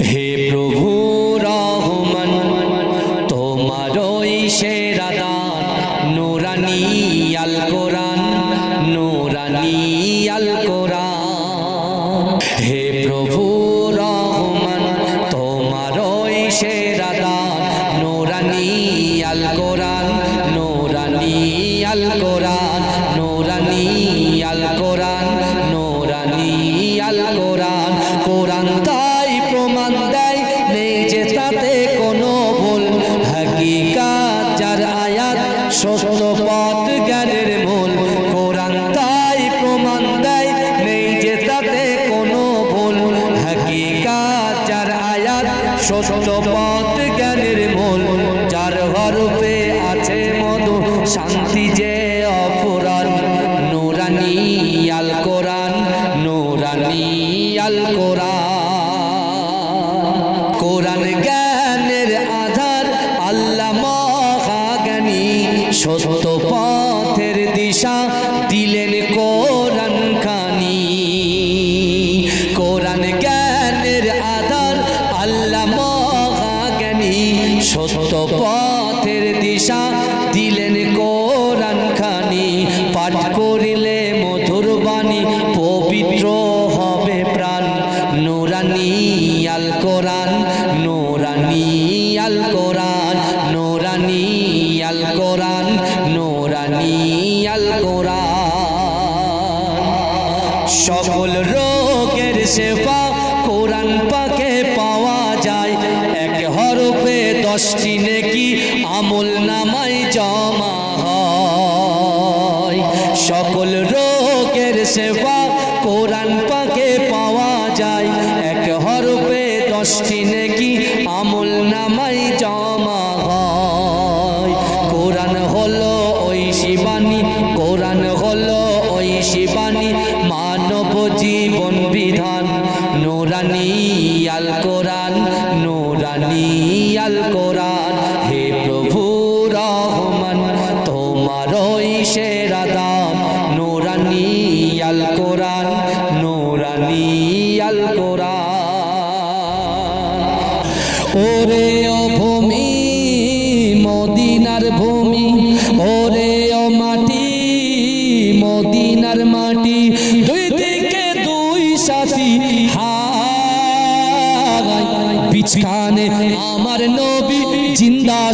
হে প্রভু রহমান তোমারই সেরা দান, নুরানি আল কোরআন, নুরানি আল হে প্রভু রহমান তোমারই সেরা দান, নুরানি আল কোরআন, নুরানি আল কোরআন। সত্য পথ জ্ঞানের মূল, যার হরফে আছে মধু, শান্তি যে অপুরাণ। নুরানি আল কোরআন, নুরানি আল কোরআন। কোরআন জ্ঞানের আধার, আল্লাহ মহাজ্ঞানী, সত্য পথের নামাই জমা সকল রোগের সেবা কোরআন পাকে পাওয়া যায়। এক হরফে দশটি নেকি আমল নামাই জমা হয়। কোরআন হলো ওই শিবানী, কোরআন হলো ওই শিবানী। মানব জীবন বিধান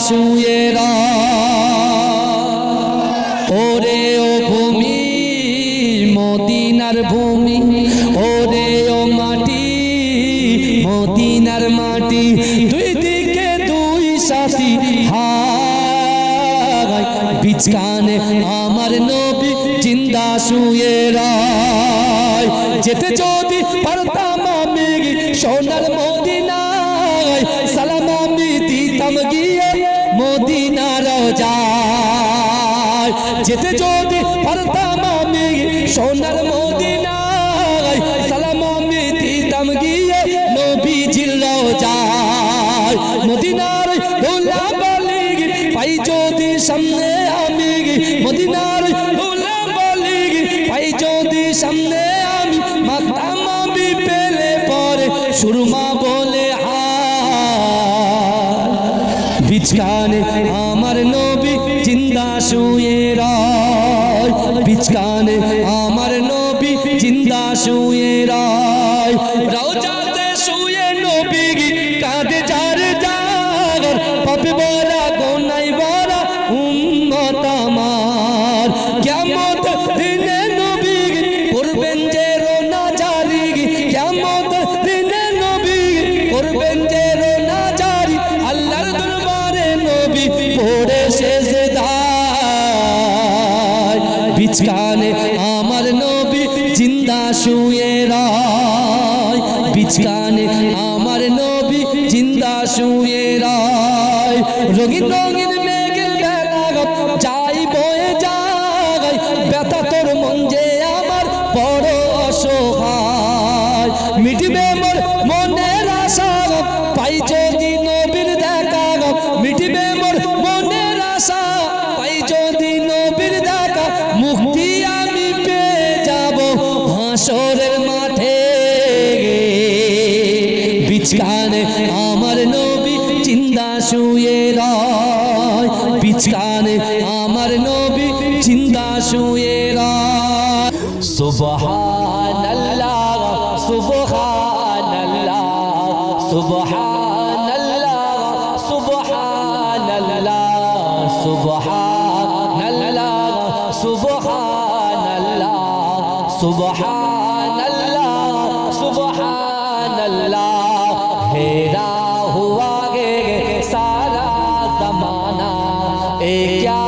জিন্দা শুয়ে রা। ওরে ও ভূমি, মদিনার ভূমি, ওরে ও মাটি, মদিনার মাটি, দুই দিকে দুই সাথী বিছখানে আমার নবী জিন্দা শুয়ে রায়। যেতে যদি পারতাম আমি সোনার মদিনায়, সালাম আমি দিতাম গিয়ে। যায়। যেতে যদি সোনার মদিনায়, সালাম আমি দিতাম গিয়ে নবী জিল্ল যায় মদিনার দোলা বালি পাই যদি সামনে আমি, মদিনার বালি পাই যদি সামনে আমি পেলে পরে সুরমা বলে হায়। বিছখানে আমার জিন্দা শুয়ে রায়। পিচকানে আমার নবী জিন্দা শুয়ে রায়। রওজাতে বিছখানে আমার নবী জিন্দা শুয়ে রায়। বিছখানে আমার নবী জিন্দা শুয়ে রায়। রঙিন রঙিন মেঘের বেলা যাই বয়ে যায় ব্যথা তোর মন যে আমার বড় অসহায়। মিটবে سبحان اللہ سبحان اللہ سبحان اللہ سبحان اللہ سبحان اللہ سبحان اللہ سبحان اللہ سبحان اللہ ہیرا ہوا گے سارا زمانہ، اے کیا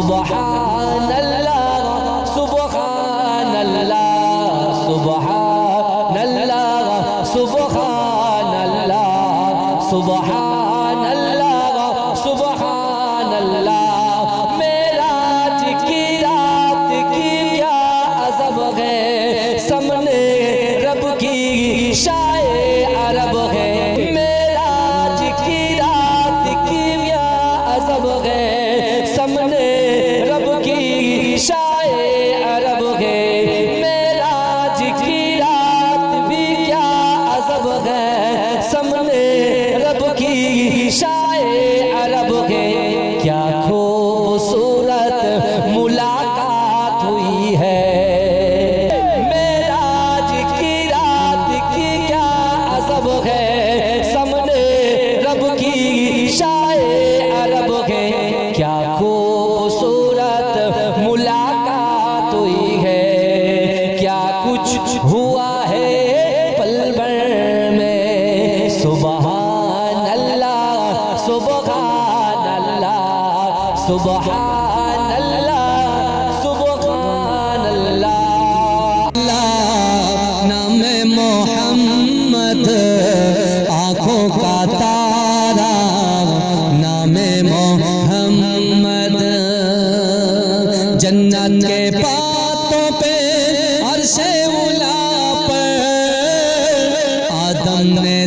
سبحان اللہ سبحان اللہ سبحان اللہ سبحان اللہ سبحان اللہ سبحان اللہ میراج کی رات کی کیا عزب ہے سمنے رب کی شائع عرب ہے میرا کی رات کی کیا عزب سبحان اللہ سبحان اللہ نام محمد، آنکھوں کا تارا، نام محمد، جنت کے پاتوں پہ، عرش اولا پر، آدم نے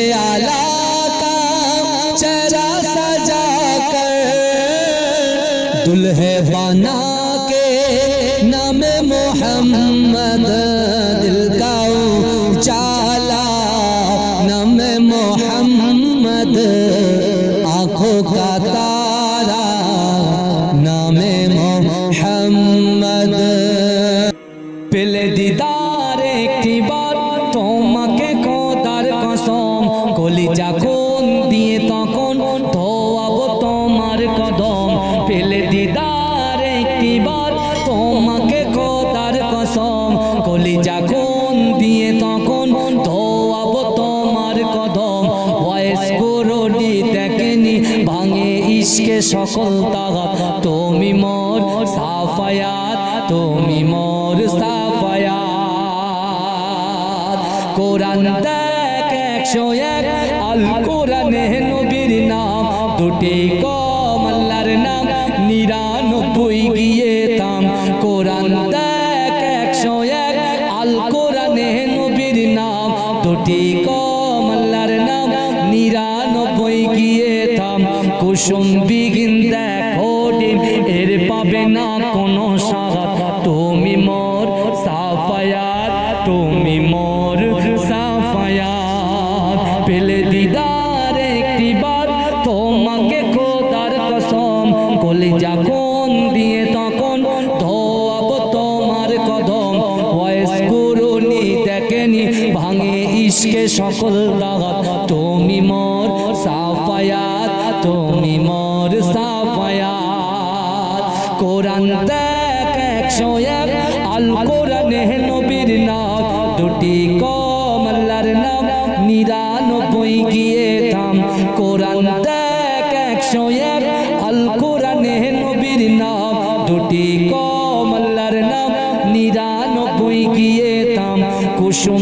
मोहम्मद आंखों का সকল তাগাত তুমি মোর সাফায়াত, তুমি মোর সাফায়াত। কোরআন দেখ একশো এক আল কোরআনে নবীর নাম। দুটি কম আল্লাহর নাম, নিরানব্বই গিয়ে তাম কোরআন দেখ একশো এক আল কোরআনে নবীর নাম। দুটি থাম কুসুম বিগিন দেখো ডিম এর পাবে না কোনো সাগাত তুমি মোর সাফায়াত, তুমি মোর সাফায়াত। পেলে দিদার একটি বার তোমাকে খোদার কসম। কলি যখন দিয়ে তখন ধোয়াব তোমার কদম। বয়স করুনি দেখেনি, ভাঙে ইশকে সকল দাগাত। তুমি মোর সাফায়াত তুমি মোর সাফায়াত। কোরআন দেখ একশো এক আল কোরআনে নবীর নাম। দুটি কম আল্লাহর নাম, নিরানব্বই গিয়ে থাম কোরআন দেখ একশো এক আল কোরআনে নবীর নাম। দুটি কম আল্লাহর নাম, নিরানব্বই গিয়ে থাম কুসুম